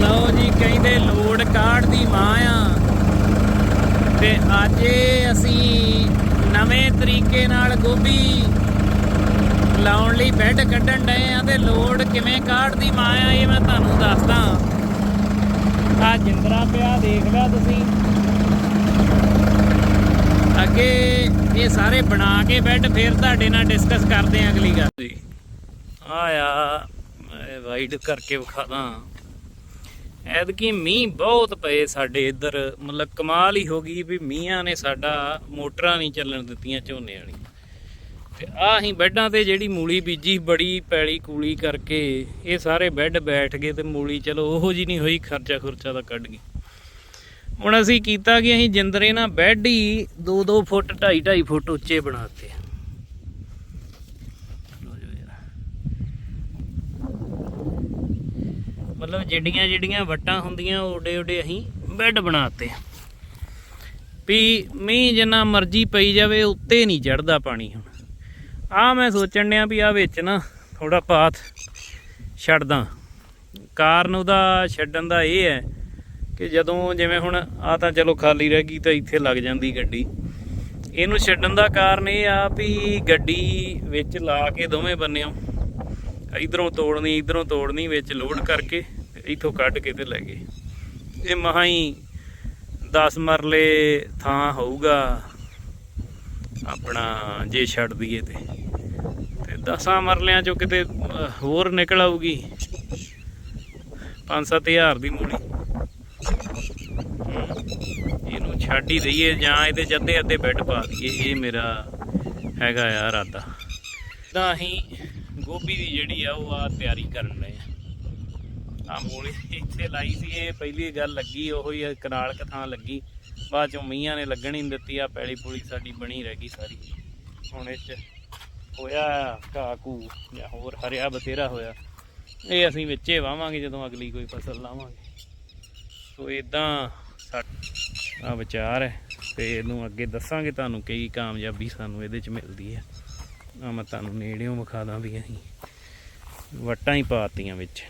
ਲਓ ਜੀ, ਕਹਿੰਦੇ ਲੋੜ ਕਾਢ ਦੀ ਮਾਂ ਆ। ਤੇ ਅੱਜ ਅਸੀਂ ਨਵੇਂ ਤਰੀਕੇ ਨਾਲ ਗੋਭੀ ਲਾਉਣ ਲਈ ਬੈੱਡ ਕੱਢਣ ਡਏ ਆ ਤੇ ਲੋੜ ਕਿਵੇਂ ਕਾਢਦੀ ਮਾਂ ਆ, ਇਹ ਮੈਂ ਤੁਹਾਨੂੰ ਦੱਸਦਾ। ਆ ਜਿੰਦਰਾ ਪਿਆ, ਦੇਖ ਲਿਆ ਤੁਸੀਂ। ਅੱਗੇ ਇਹ ਸਾਰੇ ਬਣਾ ਕੇ ਬੈੱਡ ਫਿਰ ਤੁਹਾਡੇ ਨਾਲ ਡਿਸਕਸ ਕਰਦੇ ਆ ਅਗਲੀ ਗੱਲ। ਜੀ। ਆਇਆ ਵਾਈਡ ਕਰਕੇ ਵਿਖਾਦਾ ਐਦਕੀ ਮੀਂਹ ਬਹੁਤ ਪਏ ਸਾਡੇ ਇੱਧਰ। ਮਤਲਬ ਕਮਾਲ ਹੀ ਹੋ ਗਈ ਵੀ ਮੀਂਹਾਂ ਨੇ ਸਾਡਾ ਮੋਟਰਾਂ ਨਹੀਂ ਚੱਲਣ ਦਿੱਤੀਆਂ ਝੋਨੇ ਵਾਲੀ ਤੇ ਆਹ ਹੀ ਬੈੱਡਾਂ ਤੇ ਜਿਹੜੀ ਮੂਲੀ ਬੀਜੀ, ਬੜੀ ਪੈਲੀ ਕੂਲੀ ਕਰਕੇ ਇਹ ਸਾਰੇ ਬੈੱਡ ਬੈਠ ਗਏ ਤੇ ਮੂਲੀ ਚਲੋ ਉਹੋ ਜੀ ਨਹੀਂ ਹੋਈ, ਖਰਚਾ ਖੁਰਚਾ ਤਾਂ ਕੱਢ ਗਈ। ਹੁਣ ਅਸੀਂ ਕੀਤਾ ਕਿ, ਅਸੀਂ ਜਿੰਦਰੇ ਨਾਲ ਬੈੱਡ ਹੀ 2-2 ਫੁੱਟ 2.5-2.5 ਫੁੱਟ ਉੱਚੇ ਬਣਾਤੇ ਲਓ ਜੀ ਯਾਰ। ਮਤਲਬ ਜਿਹੜੀਆਂ ਜਿਹੜੀਆਂ ਵੱਟਾਂ ਹੁੰਦੀਆਂ, ਓਡੇ ਓਡੇ ਅਸੀਂ ਬੈੱਡ ਬਣਾਤੇ। ਵੀ ਮੀਂਹ ਜਿੰਨਾ ਮਰਜ਼ੀ ਪਈ ਜਾਵੇ, ਉੱਤੇ ਨਹੀਂ ਚੜਦਾ ਪਾਣੀ ਹੁਣ। ਆ ਮੈਂ ਸੋਚਣ ਡਿਆ ਵੀ ਆ ਵਿੱਚ ਨਾ ਥੋੜਾ ਪਾਥ ਛੱਡਦਾ। ਕਾਰਨ ਉਹਦਾ ਛੱਡਣ ਦਾ ਇਹ ਹੈ ਕਿ ਜਦੋਂ ਜਿਵੇਂ ਹੁਣ ਆ ਤਾਂ ਚਲੋ ਖਾਲੀ ਰਹਿ ਗਈ ਤਾਂ ਇੱਥੇ ਲੱਗ ਜਾਂਦੀ ਗੱਡੀ। ਇਹਨੂੰ ਛੱਡਣ ਦਾ ਕਾਰਨ ਇਹ ਆ ਵੀ ਗੱਡੀ ਵਿੱਚ ਲਾ ਕੇ ਦੋਵੇਂ ਬੰਨਿਓ। ਇਧਰੋਂ ਤੋੜਨੀ ਇਧਰੋਂ ਤੋੜਨੀ ਵਿੱਚ ਲੋਡ ਕਰਕੇ ਤੇ ਇੱਥੋਂ ਕੱਢ ਕੇ ਤੇ ਲੈ ਗਏ। ਇਹ ਮਹਾ ਹੀ 10 ਮਰਲੇ ਥਾਂ ਹੋਊਗਾ ਆਪਣਾ ਜੇ ਛੱਡ ਦਈਏ ਤੇ। ਤੇ 10 ਮਰਲਿਆਂ ਚੋਂ ਕਿਤੇ ਹੋਰ ਨਿਕਲ ਆਊਗੀ। 5-7000 ਦੀ ਮੂਲੀ ਇਹਨੂੰ ਛੱਡ ਹੀ ਦਈਏ ਜਾਂ ਇਹਦੇ ਜੱਦੇ ਅੱਧੇ ਬੈੱਡ ਪਾ ਦਈਏ, ਇਹ ਮੇਰਾ ਹੈਗਾ ਆ ਇਰਾਦਾ। ਤਾਂ ਅਸੀਂ ਗੋਭੀ ਦੀ ਜਿਹੜੀ ਆ ਉਹ ਆ ਤਿਆਰੀ ਕਰਨ ਲਏ ਆ। ਆ ਮੂਲੀ ਇੱਥੇ ਲਾਈ ਸੀ, ਇਹ ਪਹਿਲੀ ਗੱਲ ਲੱਗੀ, ਉਹੋ ਹੀ ਕਨਾਲ ਕਥਾਂ ਲੱਗੀ। ਬਾਅਦ ਚੋਂ ਮੀਆਂ ਨੇ ਲੱਗਣ ਹੀ ਨਹੀਂ ਦਿੱਤੀ ਆ ਪੈਲੀ ਪੂਲੀ ਸਾਡੀ ਬਣੀ ਰਹਿ ਗਈ ਸਾਰੀ। ਹੁਣ ਇਹ ਚ ਹੋਇਆ ਘਾਹ ਘੂ ਜਾਂ ਹੋਰ ਹਰਿਆ ਬਥੇਰਾ ਹੋਇਆ। ਇਹ ਅਸੀਂ ਵਿੱਚੇ ਵਾਵਾਂਗੇ ਜਦੋਂ ਅਗਲੀ ਕੋਈ ਫਸਲ ਲਾਵਾਂਗੇ। ਸੋ ਇਦਾਂ ਆ ਵਿਚਾਰ ਹੈ, ਤੇ ਇਹਨੂੰ ਅੱਗੇ ਦੱਸਾਂਗੇ ਤੁਹਾਨੂੰ ਕਈ ਕਾਮਯਾਬੀ ਸਾਨੂੰ ਇਹਦੇ ਚ ਮਿਲਦੀ ਹੈ। ਆ ਮੈਂ ਤੁਹਾਨੂੰ ਨੇੜਿਓਂ ਵਿਖਾ ਦਾਂ ਵੀ ਅਸੀਂ। ਵਟਾਂ ਹੀ ਪਾਤੀਆਂ ਵਿੱਚ।